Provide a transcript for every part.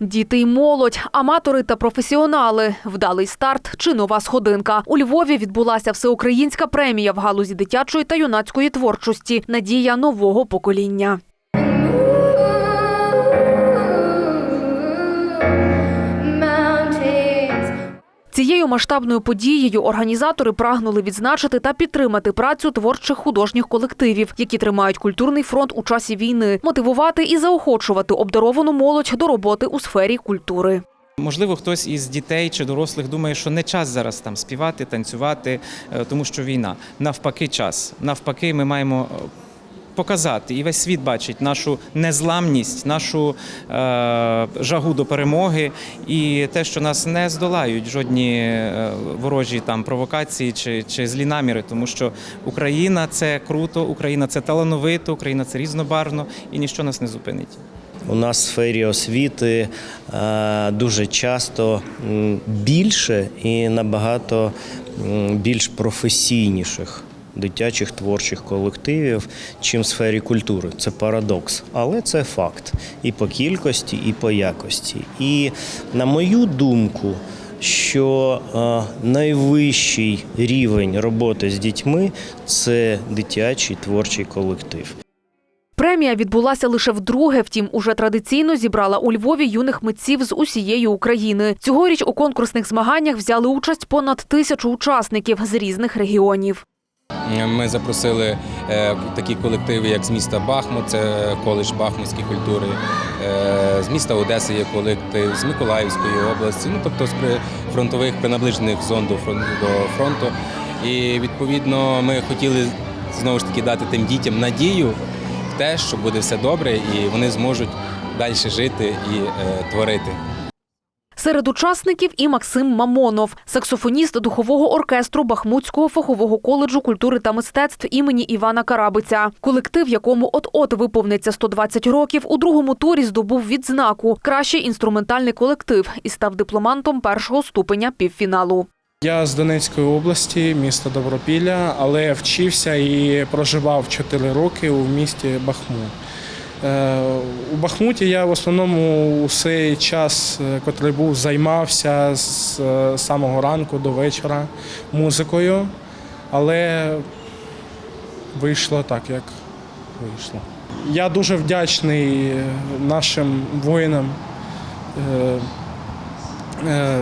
Діти й молодь, аматори та професіонали. Вдалий старт чи нова сходинка. У Львові відбулася всеукраїнська премія в галузі дитячої та юнацької творчості. Надія нового покоління. Цією масштабною подією організатори прагнули відзначити та підтримати працю творчих художніх колективів, які тримають культурний фронт у часі війни, мотивувати і заохочувати обдаровану молодь до роботи у сфері культури. Можливо, хтось із дітей чи дорослих думає, що не час зараз там співати, танцювати, е, тому що війна. Навпаки, час. Навпаки, ми маємо е, показати, і весь світ бачить нашу незламність, нашу е, жагу до перемоги і те, що нас не здолають жодні е, ворожі там провокації чи, чи злі наміри, тому що Україна це круто, Україна це талановито, Україна це різнобарвно, і ніщо нас не зупинить. У нас в сфері освіти е, дуже часто більше і набагато більш професійніших дитячих творчих колективів, чим в сфері культури. Це парадокс, але це факт і по кількості, і по якості. І на мою думку, що е, найвищий рівень роботи з дітьми це дитячий творчий колектив. Премія відбулася лише вдруге, втім, уже традиційно зібрала у Львові юних митців з усієї України. Цьогоріч у конкурсних змаганнях взяли участь понад тисячу учасників з різних регіонів. Ми запросили е, такі колективи, як з міста Бахмут, це коледж Бахмутської культури, е, з міста Одеси є колектив, з Миколаївської області, ну тобто з фронтових принаближених зон до фронту. І відповідно ми хотіли знову ж таки дати тим дітям надію в те, що буде все добре, і вони зможуть далі жити і е, творити. Серед учасників і Максим Мамонов, саксофоніст духового оркестру Бахмутського фахового коледжу культури та мистецтв імені Івана Карабиця. Колектив, якому от-от виповниться 120 років, у другому турі здобув відзнаку Кращий інструментальний колектив і став дипломантом першого ступеня півфіналу. Я з Донецької області, міста Добропілля, але вчився і проживав 4 роки у місті Бахмут. Е, У Бахмуті я в основному усе час, е, котрий був, займався з е, самого ранку до вечора музикою, але вийшло так, як вийшло. Я дуже вдячний е, нашим воїнам. е, е,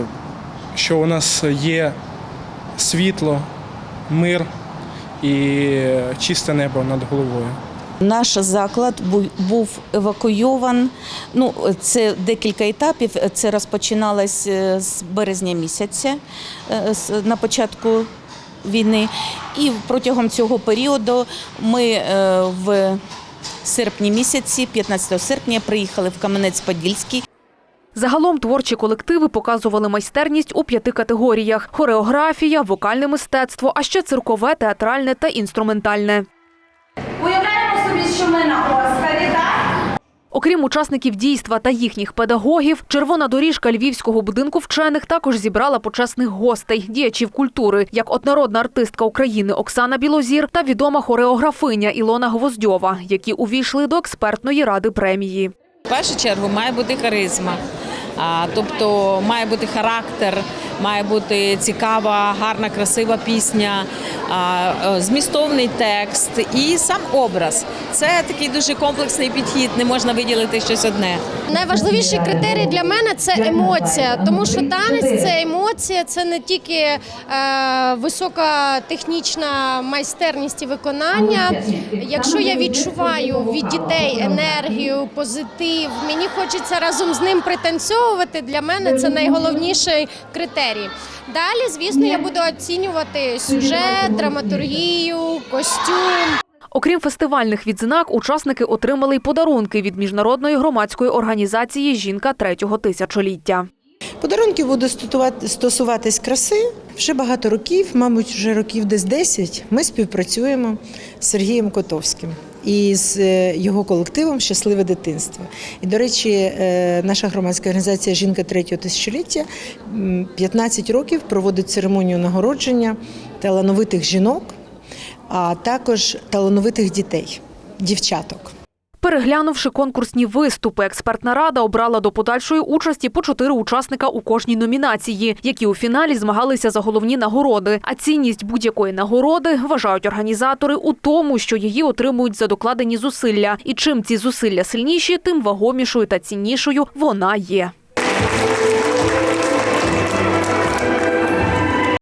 що у нас є світло, мир і чисте небо над головою. Наш заклад був евакуйован. Ну, це декілька етапів. Це розпочиналось е, з березня місяця е, на початку війни. І протягом цього періоду ми е, в серпні місяці, 15 серпня, приїхали в Кам'янець-Подільський. Загалом творчі колективи показували майстерність у п'яти категоріях: хореографія, вокальне мистецтво, а ще циркове, театральне та інструментальне. Собі, що ми на Оскарі, так? Окрім учасників дійства та їхніх педагогів, червона доріжка Львівського будинку вчених також зібрала почесних гостей, діячів культури, як от народна артистка України Оксана Білозір та відома хореографиня Ілона Гвоздьова, які увійшли до експертної ради премії. В першу чергу має бути харизма, тобто має бути характер, має бути цікава, гарна, красива пісня, змістовний текст і сам образ. Це такий дуже комплексний підхід, не можна виділити щось одне. Найважливіший критерій для мене це емоція, тому що танець це емоція, це не тільки е, висока технічна майстерність і виконання. Якщо я відчуваю від дітей енергію, позитив, мені хочеться разом з ним пританцьовувати. Для мене це найголовніший критерій. Далі, звісно, я буду оцінювати сюжет, драматургію, костюм. Окрім фестивальних відзнак, учасники отримали й подарунки від міжнародної громадської організації Жінка третього тисячоліття. Подарунки будуть стосуватись краси. Вже багато років, мабуть, вже років десь 10, ми співпрацюємо з Сергієм Котовським і з е, його колективом Щасливе дитинство. І, до речі, е, наша громадська організація Жінка третього тисячоліття 15 років проводить церемонію нагородження талановитих жінок, а також талановитих дітей, дівчаток. Переглянувши конкурсні виступи, експертна рада обрала до подальшої участі по чотири учасника у кожній номінації, які у фіналі змагалися за головні нагороди. А цінність будь-якої нагороди вважають організатори у тому, що її отримують за докладені зусилля. І чим ці зусилля сильніші, тим вагомішою та ціннішою вона є.